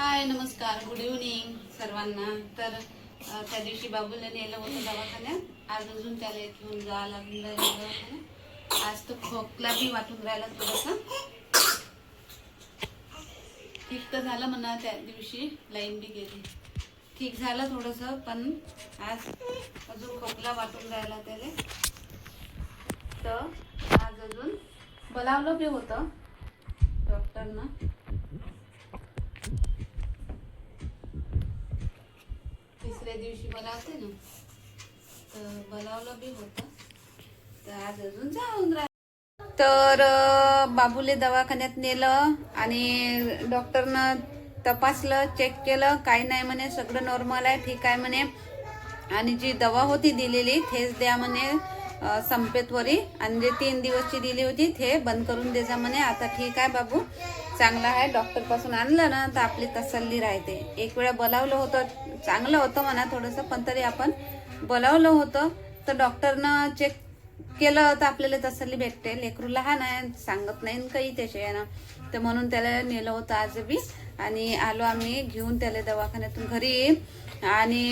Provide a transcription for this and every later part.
हाय नमस्कार. Good evening सर्वांना. तर त्या दिवशी बाबूला नेलं होतं दवाखान्यात. आज अजून त्याला घेऊन जावं लागून राहिलं दवाखान्यात आज तो खोकला बी वाटून राहिला थोडंसं. ठीक तर झालं म्हणा त्या दिवशी. लाईन बी गेली. ठीक झालं थोडंसं पण आज अजून खोकला वाटून राहिला त्याला. तर आज अजून बोलावलं बी होतं. डॉक्टरनं. दुसऱ्या दिवशी बोलावते ना तर बोलावलं बी होतं. तर आज अजून जाऊन राह तर बाबूले दवाखान्यात नेलं आणि डॉक्टरनं तपासलं चेक केलं काही नाही म्हणे सगळं नॉर्मल आहे ठीक आहे म्हणे. आणि जी दवा होती दिलेली थेच द्या म्हणे संपेतवरी. आणि जे तीन दिवसची दिली होती ते बंद करून द्यायचा म्हणे. आता ठीक आहे बाबू. चांगला आहे. डॉक्टरपासून आणलं ना तर आपली तसल्ली राहते. एक वेळा बोलावलं होतं चांगलं होतं म्हणा थोडंसं पण तरी आपण बोलावलं होतं तर डॉक्टरनं चेक केलं तर आपल्याला तसल्ली भेटते. लेकरू लहान आहे सांगत नाही काही त्याच्या तर म्हणून त्याला नेलं होतं आज बी. आणि आलो आम्ही घेऊन त्याला दवाखान्यातून घरी. आणि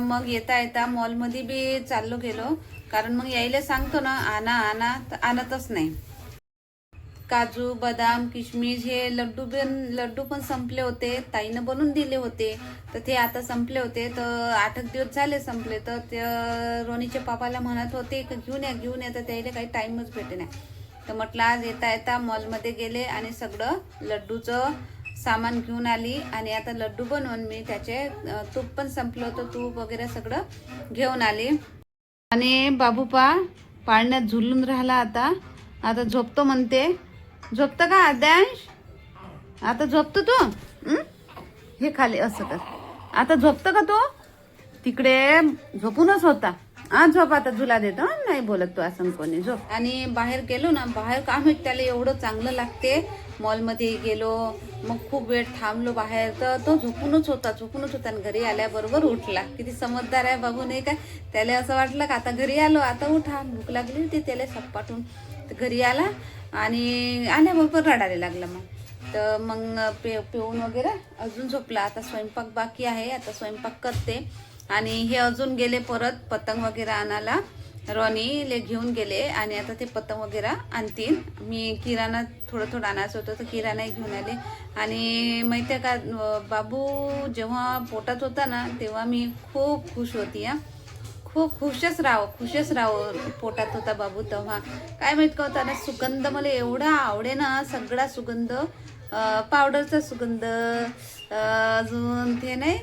मग येता येता मॉलमध्ये बी चाललो गेलो. कारण मग यायला सांगतो ना आणा आणा तर आणतच नाही. काजू बदाम किशमिश हे लड्डू पण लड्डू पण संपले होते. ताईनं बनवून दिले होते. तर ते आता संपले होते. तर आठ एक दिवस झाले संपले. तर ते रोनीच्या पापाला म्हणत होते की घेऊन या घेऊन या. तर त्याला काही टाईमच भेटे नाही. तर म्हटलं आज येता येता मॉलमध्ये गेले आणि सगळं लड्डूचं सामान घेऊन आली आणि आता लड्डू बनवून मी त्याचे तूप पण संपलं होतं. तूप वगैरे सगळं घेऊन आली. आणि बाबूपा पाळण्यात झुलून राहिला आता. आता झोपतो म्हणते. झोपतं का आद्यांश आता झोपतो तू? हे खाली असं कर. आता झोपतं का तो? तिकडे झोपूनच होता. हा झोप आता झुला देतो नाही बोलत तो असं कोणी झोप. आणि बाहेर गेलो ना बाहेर का माहीत त्याला एवढं चांगलं लागते. मॉलमध्ये गेलो मग खूप वेळ थांबलो बाहेर तर तो झोपूनच होता झोपूनच होता आणि घरी आल्याबरोबर उठला. किती समजदार आहे बाबू नाही काय? त्याला असं वाटलं का आता घरी आलो आता उठा. भूक लागली होती त्याला सप्पाटून घरी आला आणि आल्याबरोबर रडायला लागला मग. तर मग पे पिऊन वगैरे अजून झोपला. आता स्वयंपाक बाकी आहे आता स्वयंपाक करते. आणि हे अजून गेले परत पतंग वगैरे आणायला. रॉनीले घेऊन गेले आणि आता ते पतंग वगैरे आणतील. मी किराणा थोडं थोडं आणायचं होतं तर किराणाही घेऊन आले. आणि माहिती आहे का बाबू जेव्हा पोटात होता ना तेव्हा मी खूप खुश होती हा. खूप खुशच राहो खुशच राहो पोटात होता बाबू तेव्हा. काय माहीत का होता ना सुगंध मला एवढा आवडे ना सगळा सुगंध. पावडरचा सुगंध अजून ते नाही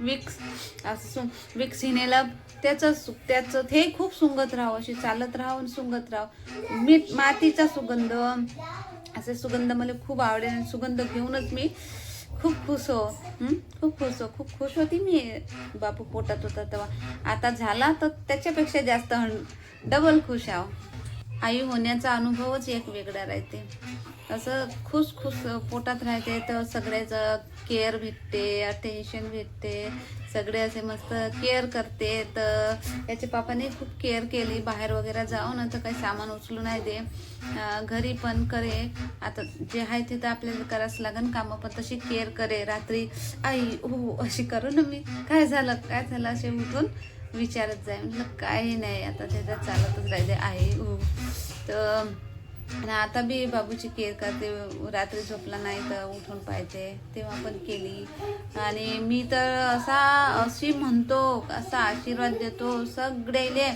विक्स असं सु- विक्स हिनेला त्याचं सु त्याचं ते खूप सुंगत राहावं अशी चालत राहावं आणि सुंगत राहावं. मीठ मातीचा सुगंध असे सुगंध मला खूप आवडे आणि सुगंध घेऊनच मी खूप खुश हो खूप खुश हो खूप खुश होती मी बापू पोटात होता तेव्हा. आता झाला तर त्याच्यापेक्षा जास्त डबल खुश आहो आई होण्याचा अनुभवच एक वेगळा राहते. असं खुश खुश पोटात राहते तर सगळ्याचं केअर भेटते अटेन्शन भेटते सगळे असे मस्त केअर करते. तर याच्या पापाने खूप केअर केली. बाहेर वगैरे जाऊन तर काही सामान उचलू नाही दे. घरी पण करे. आता जे आहे ते तर आपल्याला करावंच लागेल कामं पण तशी केअर करे. रात्री आई हो अशी करू ना मी. काय झालं? काय झालं? असे उठून विचारत जाय. म्हटलं काही नाही आता त्याच्यात चालतच राहिले आहे हो. तर आता बी बाबूची केअर करते रात्री झोपला नाही तर उठून पाहिजे तेव्हा पण केली. आणि मी तर असा अशी म्हणतो असा आशीर्वाद देतो सगळेले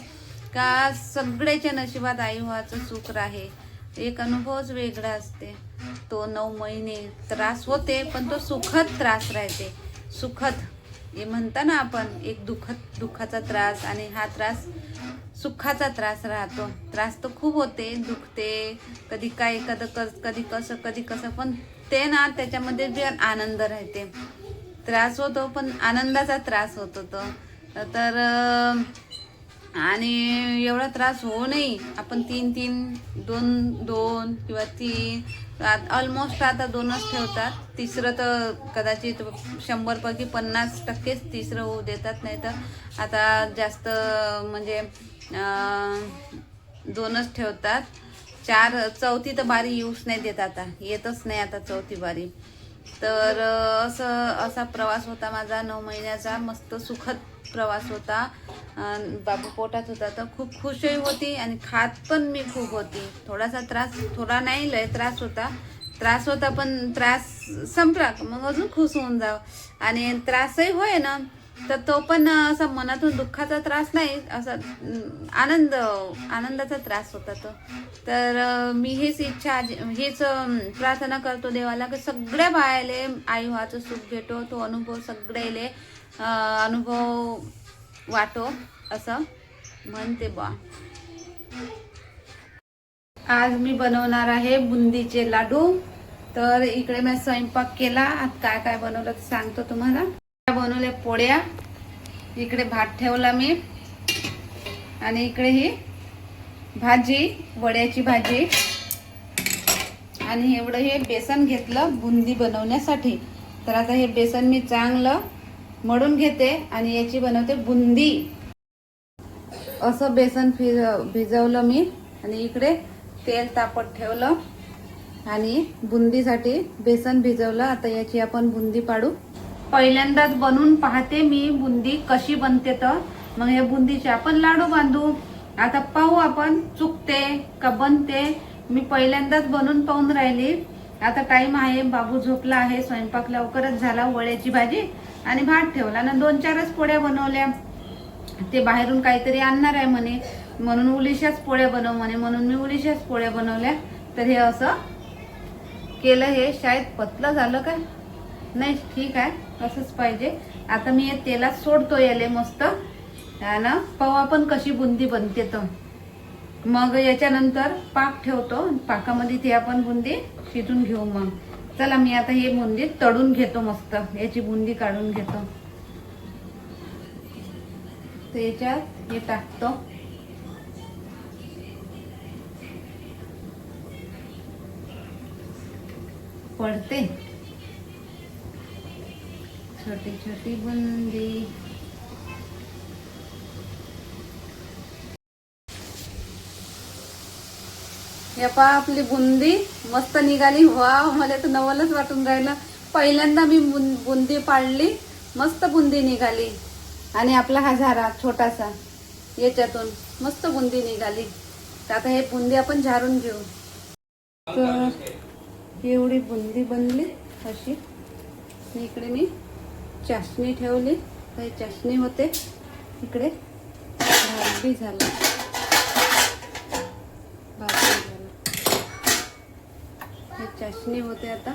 का सगळ्याच्या नशिबात आई व्हायचं सुख राहे. एक अनुभवच वेगळा असते. तो नऊ महिने त्रास होते पण तो सुखद त्रास राहते. सुखद. हे म्हणता ना आपण एक दुखत दुःखाचा त्रास आणि हा त्रास सुखाचा त्रास राहतो. त्रास तर खूप होते दुखते कधी काय कधी कस कधी कसं कधी कसं पण ते ना त्याच्यामध्ये बी आनंद राहते. त्रास होतो पण आनंदाचा त्रास होतो तो. तर आणि एवढा त्रास होऊ नये. आपण तीन तीन दोन दोन किंवा तीन ऑलमोस्ट आता दोनच ठेवतात. तिसरं तर कदाचित शंभरपैकी पन्नास टक्केच तिसरं होऊ देतात नाही तर आता जास्त म्हणजे दोनच ठेवतात. चार चौथी तर बारी येऊच नाही देत आता. येतच नाही आता चौथी बारी. तर असं असा प्रवास होता माझा. नऊ महिन्याचा मस्त सुखद प्रवास होता. बाबू पोटात होता. तर खूप खुशही होती आणि खात पण मी खूप होती. थोडासा त्रास थोडा नाही लय त्रास होता. त्रास होता पण त्रास संपला. मग अजून खुश होऊन जाव. आणि त्रासही होय ना. तर तो पण असा मनातून दुःखाचा त्रास नाही असा आनंद आनंदाचा त्रास होता तो. तर मी हेच इच्छा हेच प्रार्थना करतो देवाला की सगळ्या बायाले आई व्हाचं सुख भेटो तो अनुभव सगळेले अनुभव वाटो असं म्हणते बा आज मी बनवणार आहे बुंदीचे लाडू. तर इकडे मी स्वयंपाक केला. आज काय काय बनवलं ते सांगतो तुम्हाला. बनवले पोळ्या. इकडे भात ठेवला मी. आणि इकडे ही भाजी वड्याची भाजी. आणि एवढं हे बेसन घेतलं बुंदी बनवण्यासाठी. तर आता हे बेसन मी चांगलं मळून घेते आणि याची बनवते बुंदी. असं बेसन फिज भिजवलं मी. आणि इकडे तेल तापत ठेवलं. आणि बुंदीसाठी बेसन भिजवलं. आता याची आपण बुंदी पाडू. पहिल्यांदाच बनवून पाहते मी बुंदी कशी बनते तर. मग हे बुंदीचे आपण लाडू बांधू. आता पाहू आपण चुकते का बनते. मी पहिल्यांदाच बनवून पाहून राहिली. आता टाइम आहे बाबू झोपला आहे स्वयंपाक लवकरच झाला वळ्याची भाजी आणि भात ठेवला. ना दोन चारच पोळ्या बनवल्या. ते बाहेरून काहीतरी आणणार आहे म्हणे. म्हणून उलिशाच पोळ्या बनव म्हणे. म्हणून मी उलिशाच पोळ्या बनवल्या. तर हे असं केलं हे शाळेत पतलं झालं काय? नाही ठीक आहे तसंच पाहिजे. आता मी हे तेलात सोडतो याले मस्त. ना पवा पण कशी बुंदी बनते तर. मग याच्यानंतर पाक ठेवतो. पाकामध्ये ती आपण बुंदी शिजून घेऊ मग. चला मी आता हे बुंदी तळून घेतो मस्त. याची बुंदी काढून घेतो. तर याच्यात हे टाकतो. पडते. छोटी छोटी बुंदी. या पा आपली बुंदी मस्त निघाली. वा मला तर नवलच वाटून राहिलं. पहिल्यांदा मी बुंदी पाडली मस्त बुंदी निघाली. आणि आपला हा झारा छोटासा याच्यातून मस्त बुंदी निघाली. तर आता हे बुंदी आपण झारून घेऊ. तर एवढी बुंदी बनली अशी. इकडे मी चाशणी ठेवली. तर हे चाशणी होते. इकडे भाजी बी झाला. भात हे चाशणी होते आता.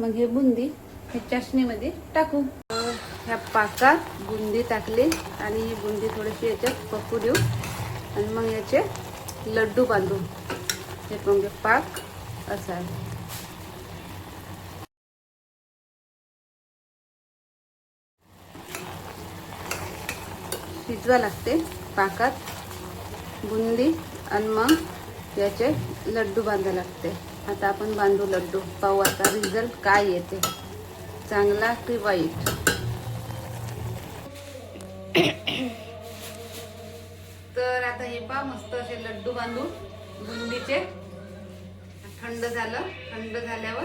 मग हे बुंदी. हे चाशणीमध्ये टाकू. ह्या पाकात बुंदी टाकली आणि ही बुंदी थोडीशी याच्यात पकू देऊ. आणि मग याचे लड्डू बांधू. हे म्हणजे पाक असा शिजवा लागते पाकात. बुंदी आणि मग याचे लड्डू बांधा लागते. आता आपण बांधू लड्डू. पाहू आता रिझल्ट काय येते. चांगला की वाईट? तर आता हे पा मस्त असे लड्डू बांधू बुंदीचे. थंड झालं. थंड झाल्यावर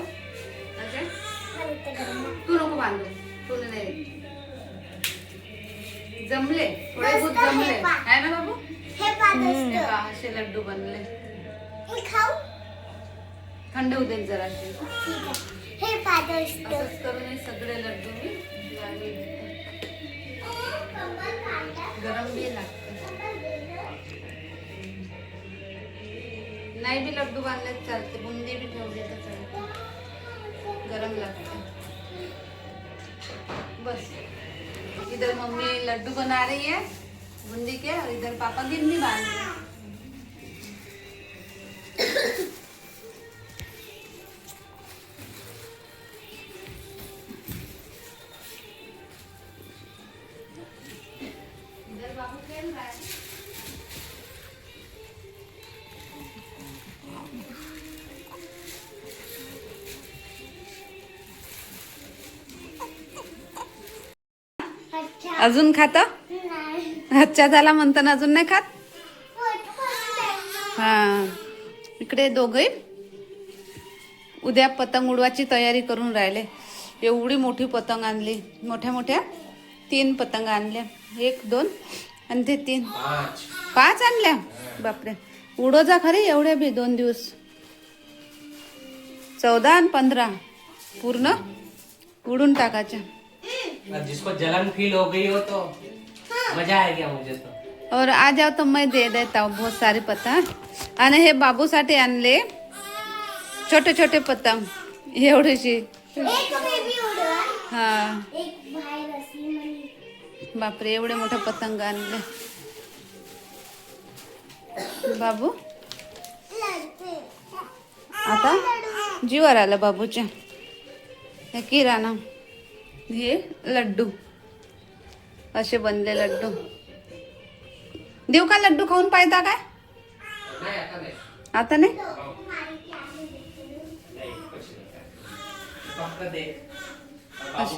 असे तू नको बांधू. तू नाही जमले थोडे बहुत जमले. आहे ना बाबू? हे हे पहा, असे लड्डू बनले. मी खाऊ? थंड होऊ दे आहे. हे असंच करून हे सगळे लड्डू मी. गरम बी लागते नाही बी लड्डू बांधले चालते. बुंदी बी ठेवली तर चालते. गरम लागते. बस. इधर मम्मी लड्डू बना रही है बूंदी के और इधर पापा गिन्नी बांध रहे हैं। अजून खात? नाही अच्छा झाला म्हणताना अजून नाही खात. हा. इकडे दोघे उद्या पतंग उडवायची तयारी करून राहिले. एवढी मोठी पतंग आणली. मोठ्या मोठ्या तीन पतंग आणल्या. एक दोन आणि ते तीन. पाच. पाच आणल्या? बापरे. उडो जा खरी एवढ्या बी दोन दिवस. चौदा आणि पंधरा. पूर्ण उडून टाकायच्या. और जिसको जलन फील हो गई हो तो मजा आ गया मुझे तो। और आ जाओ तो मैं दे देता हूँ बहुत सारे पतंग आणि हे बाबूसाठी आणले छोटे छोटे पतंग एवढीशी एक बेबी उडवा हा। बापरे एवढे मोठे पतंग आणले बाबू? आता? जीवर आलं बाबूच्या हे किराणा हे लड्डू. असे बनले लड्डू. देऊ का लड्डू खाऊन पाहता काय? आता नहीं? आता